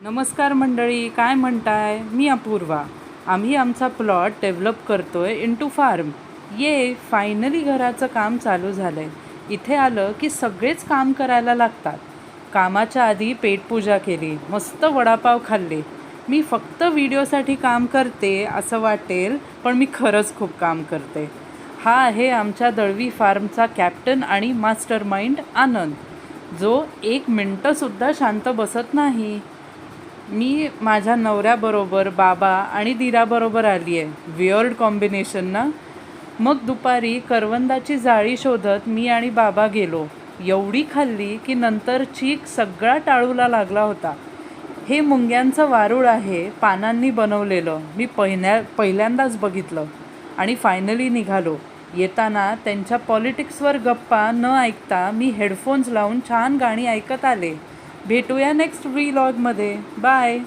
नमस्कार मंडळी काय म्हणताय? मी अपूर्वा. आम्ही आमचा प्लॉट डेव्हलप करतोय इंटू फार्म. ये फायनली घराचं काम चालू झालं आहे इथे आलं की सगळेच काम करायला लागतात. कामाच्या आधी पेटपूजा केली मस्त वडापाव खाल्ले. मी फक्त व्हिडिओसाठी काम करते असं वाटेल पण मी खरंच खूप काम करते. हा आहे आमच्या दळवी फार्मचा कॅप्टन आणि मास्टर माइंड आनंद जो एक मिनटंसुद्धा शांत बसत नाही. मी माझ्या नवऱ्याबरोबर बाबा आणि दिराबरोबर आली आहे वियर्ड कॉम्बिनेशन ना? मग दुपारी करवंदाची जाळी शोधत मी आणि बाबा गेलो. एवढी खाल्ली की नंतर चीक सगळा टाळूला लागला होता. हे मुंग्यांचं वारूळ आहे पानांनी बनवलेलं. मी पहिल्या पहिल्यांदाच बघितलं. आणि फायनली निघालो. येताना त्यांच्या पॉलिटिक्सवर गप्पा न ऐकता मी हेडफोन्स लावून छान गाणी ऐकत आले. भेटूया नेक्स्ट व्लॉगमध्ये बाय